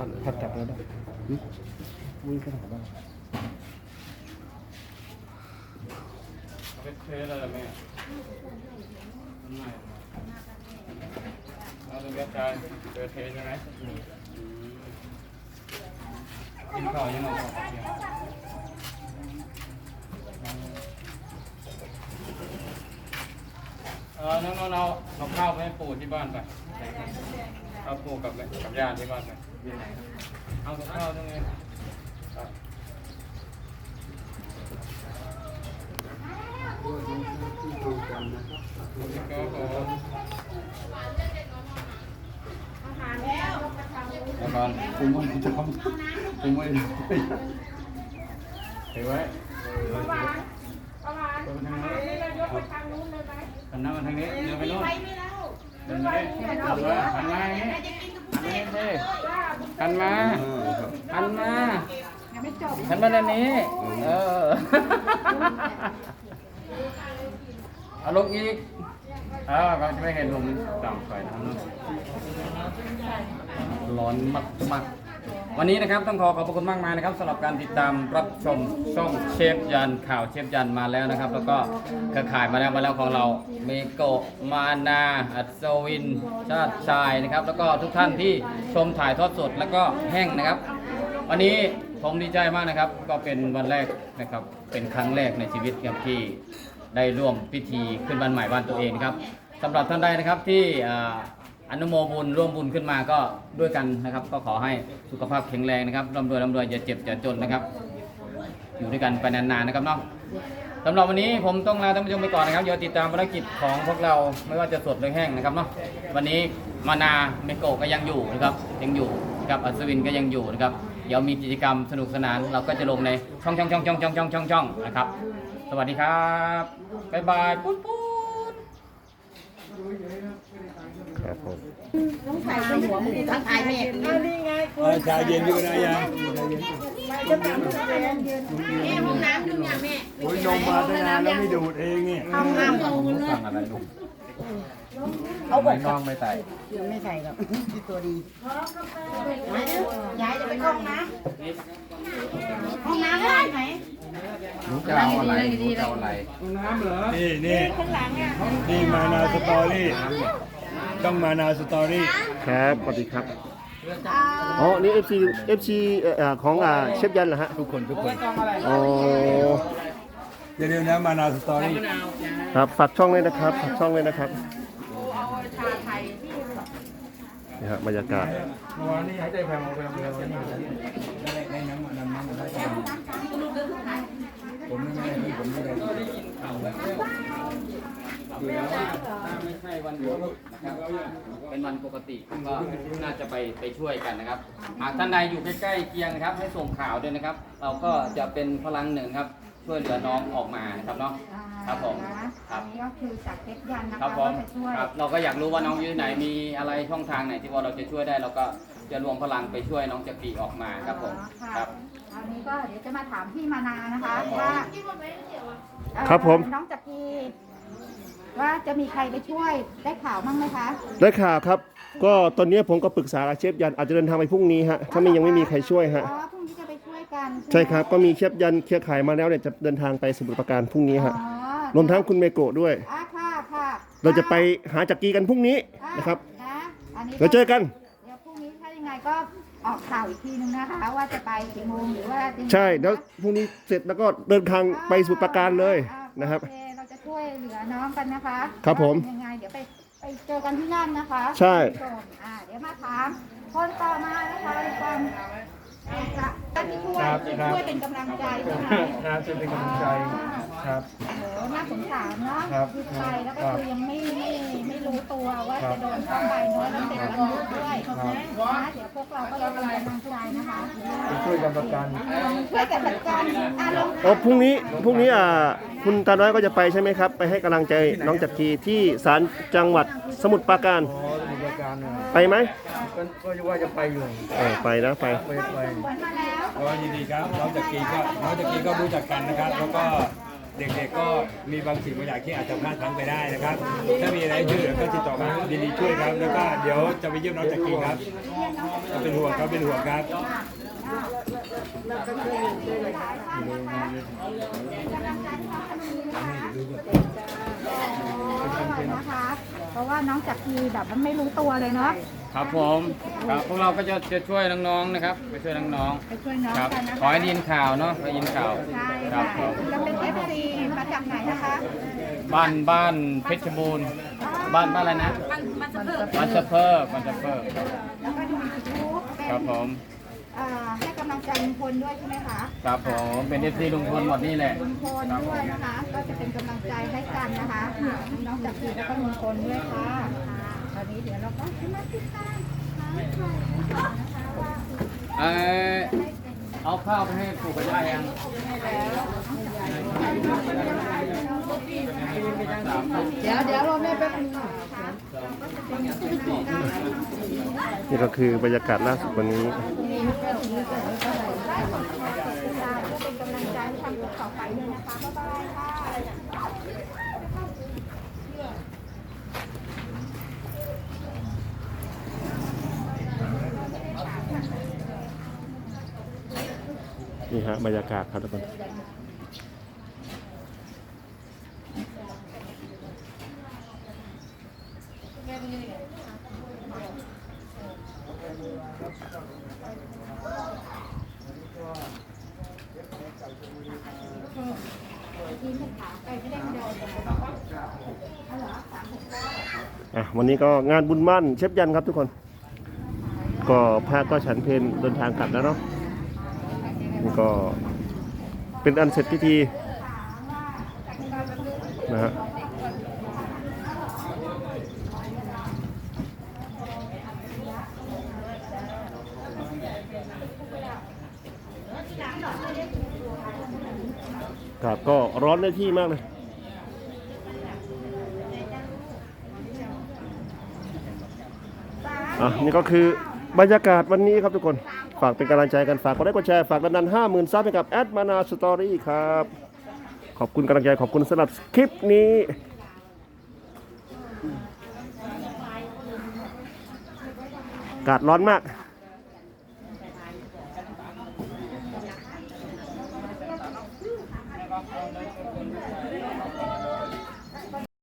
ผัดผัดกลับแล้วได้หึวิ่งขนาดได้เอาไปเทแล้วเหรอแม่มันใหม่เอาเป็นกระจายเจอเทใช่ไหมอืมกินข้าวยังไงต่อเนี่ยเออน้องๆเอาเอาข้าวไปให้ปู่ที่บ้านไปเอาปู่กับกับญาติที่บ้านไป เอากับข้าวทั้งนั้นครับก็ขอแล้วก่อนผมว่าจะทำผมไม่ได้ถือไว้ประวานประวานอาหารนี่เรายกไปทางนู้นเลยไหมหันหน้ามาทางนี้เดินไปโน่นไปไม่เล่าเดินไปนี่หันมาหันมาอย่างนี้หันมาอย่างนี้ หันมาหันมาหันมาด้านนี้ เออเอาลงอีกเออก็จะไม่เห็นลมต่ำไปนะครับร้อนมากมากๆ วันนี้นะครับต้องขอขอบพระคุณมากมายนะครับสำหรับการติดตามรับชมช่องเชฟยันข่าวเชฟยันมาแล้วนะครับ แล้วก็เครือข่ายมาแล้วมาแล้วของเราเมโกะมานาอัศวิน ชาติชายนะครับ แล้วก็ทุกท่านที่ชมถ่ายทอดสดแล้วก็แห้งนะครับ วันนี้ผมดีใจมากนะครับ ก็เป็นวันแรกนะครับเป็นครั้งแรกในชีวิตครับที่ได้ร่วมพิธีขึ้นบ้านใหม่บ้านตัวเองนะครับสำหรับท่านใดนะครับที่ อนุโมบุญร่วมบุญขึ้นมาก็ด้วยกันนะครับ ก็ขอให้สุขภาพแข็งแรงนะครับร่ำรวยร่ำรวยอย่าเจ็บอย่าจนนะครับ อยู่ด้วยกันไปนานๆนะครับเนาะสำหรับวันนี้ผมต้องลาท่านผู้ชมไปก่อนนะครับอย่าติดตามภารกิจของพวกเราไม่ว่าจะสดหรือแห้งนะครับเนาะวันนี้มานาเมโกก็ยังอยู่นะครับยังอยู่นะครับอัศวินก็ยังอยู่นะครับเดี๋ยวมีกิจกรรมสนุกสนาน เราก็จะลงในช่องช่องช่องช่องช่องช่องช่องนะครับ สวัสดีครับบ๊ายบายปุ๊บ ผมต้องถ่ายบนหัวมึงดิต้องถ่ายแม่อันนี้ไงคุณชาเย็นอยู่นะยังจะแบบทุกคนแม่ห้องน้ำดูเนี่ยแม่โอ้ยนมมาตั้งนานแล้วไม่ดูดเองเนี่ยห้องน้ำเราเลยฟังอะไรลูกเอาบไม่ทน้องไม่ใส่ยังไม่ใส่หรอกที่ตัวดีมาเร็วยายจะไปห้องน้ำห้องน้ำได้ไหมหนูจะเอาอะไรหนูจะเอาอะไรนี่นี่ข้างหลังอะนี่มานาสตอรี่ ต้องมานาสตอรี่ครับสวัสดีครับอ๋อนี่ FC FC เอ่อของอ่าเชฟยันเหรอฮะทุกคนทุกคนอ๋ออย่าลืมนะมานาสตอรี่ครับฝากช่องเลยนะครับฝากช่องเลยนะครับนี่ฮะบรรยากาศเมื่อวานนี้หายใจแผ่วแผ่วแผ่วในน้ำมันน้ำมันได้ผมไม่ได้ผมไม่ได้ อยู่แล้วว่าถ้าไม่ใช่วันหยุดนะครับเป็นวันปกติก็น่าจะไปไปช่วยกันนะครับ หากท่านใดอยู่ใกล้ๆเคียงนะครับ ให้ส่งข่าวด้วยนะครับ เราก็จะเป็นพลังหนึ่งครับ ช่วยเหลือน้องออกมานะครับเนาะครับผมคอัรันบนี้ก็คือจากเพชรยันนะครัคะบผก็มจะช่วยครับเราก็อยากรู้ว่าน้องอยู่ที่ไหนมีอะไรช่องทางไหนที่ว่าเราจะช่วยได้เราก็จะรวมพลังไปช่วยน้องจักรีออกมาครับผมค่ะครับอันนี้ก็เดี๋ยวจะมาถามพี่มานานะคะว่าเอ่อครับผม น้องจักรี ว่าจะมีใครไปช่วยได้ข่าวบ้างไหมคะได้ข่าวครับ ก็ตอนนี้ผมก็ปรึกษากับเชฟยันอาจจะเดินทางไปพรุ่งนี้ฮะถ้าไม่ยังไม่มีใครช่วยฮะอ๋อพรุ่งนี้จะไปช่วยกันใช่ไหมครับก็มีเชฟยันเครือข่ายมาแล้วเนี่ยจะเดินทางไปสมุทรปราการพรุ่งนี้อ๋อฮะรวมทั้งคุณเมโกะด้วย อะค่ะค่ะเราจะไปหาจักรีกันพรุ่งนี้อ่นะครับนะอันนี้ เราเจอกัน เดี๋ยวพรุ่งนี้ถ้ายังไงก็ออกข่าวอีกทีนึงนะคะ ว่าจะไปกี่โมงหรือว่าจะใช่แล้วพรุ่งนี้เสร็จแล้วก็เดินทางไปสมุทรปราการเลยอ่านะครับโอเคเราจะ ช่วยเหลือน้องกันนะคะครับผมว่าเป็นยังไงเดี๋ยวไปไปเจอกันที่นั่นนะคะใช่ส่งอ่าเดี๋ยวมาถามคนต่อมานะคะคนจะจะช่วยครับจะครับช่วยเป็นกำลังใจใช่ไหม ครับจะเป็นกำลังใจครับโอ้โห น่าสงสารเนาะครับคือไปแล้วก็ครับคือยังไม่ไม่ไม่รู้ตัวว่าครับจะโดนเข้าไปเนาะแล้วเด็กมันหยุดด้วยนะเดี๋ยวพวกเราก็จะเป็นกำลังใจนะคะไปช่วยกันประกันช่วยกันจัดการอารมณ์อ๋อพรุ่งนี้พรุ่งนี้อ่าคุณตาน้อยก็จะไปใช่ไหมครับ ไปให้กำลังใจน้องจักรีที่ศาลจังหวัดสมุทรปราการอ๋อสมุทรปราการนะไปไหมก็ก็ว่าจะไปอยู่เออไปนะไปไปไปเหมือนมาแล้วก็ยินดีครับน้องจักรีก็น้องจักรีก็รู้จักกันนะครับแล้วก็ เด็กๆก็มีบางสิ่งบางอย่างที่อาจจะพลาดพลั้งไปได้นะครับ ถ้ามีอะไรช่วยเหลือก็ติดต่อมายินดีช่วยครับแล้วก็เดี๋ยวจะไปเยี่ยมน้องจากกีครับเป็นห่วงครับเป็นห่วงครับนะคะเพราะว่าน้องจักรีแบบมันไม่รู้ตัวเลยเนาะ ครับผมครับพวกเราก็จะจะช่วยน้องๆนะครับ ไปช่วยน้องไปช่วยน้องๆครับกันนะขอคะให้ไดยินข่าวเนาะได้ยินข่าวใช่ครัค่ะบผมจะเป็นเอฟซีมาจากไหนนะคะบ้านบ้านเพชรบูรณ์บ้านบ้านอะไรนะบ้านสะเพิร์บ้านสะเพิร์แล้วก็ดูยูทูบเป็นครับผมอ่าให้กำลังใจลุงพลด้วยใช่ไหมคะครับผมเป็นเอฟซีลุงพลหมดนี่แหละ ลุงพลด้วยนะคะ ก็จะเป็นกำลังใจให้กันนะคะน้องจักรีแล้วก็ลุงพลด้วยค่ะต อนนี้เดี๋ยวเราก็จะมาติดตามหาใครนะคะว่าเออเอาข้าวไปให้ปู่กับย่ายังเดี๋ยวเดี๋ยวเราไม่เป็นนี่ก็คือบรรยากาศล่าสุดวันนี้เป็นกำลังใจให้ทำต่อไปด้วยนะคะบ๊ายบายค่ะ นี่ฮะบรรยากาศครับทุกคนอะวันนี้ก็งานบุญมั่นเชฟยันครับทุกคน ก็พระก็ฉันเพลเดินทางกลับแล้วเนาะ นี่ก็เป็นอันเสร็จพิธีนะฮะครับก็ร้อนได้ที่มากเลยอะนี่ก็คือบรรยากาศวันนี้ครับทุกคน ฝากเป็นกำลังใจกันฝากกดไลค์กดแชร์ฝากดันดันห้าหมื่นซับให้กับแอดมานาสตอรี่ครับ ขอบคุณกำลังใจขอบคุณสำหรับคลิปนี้อากาศร้อนมาก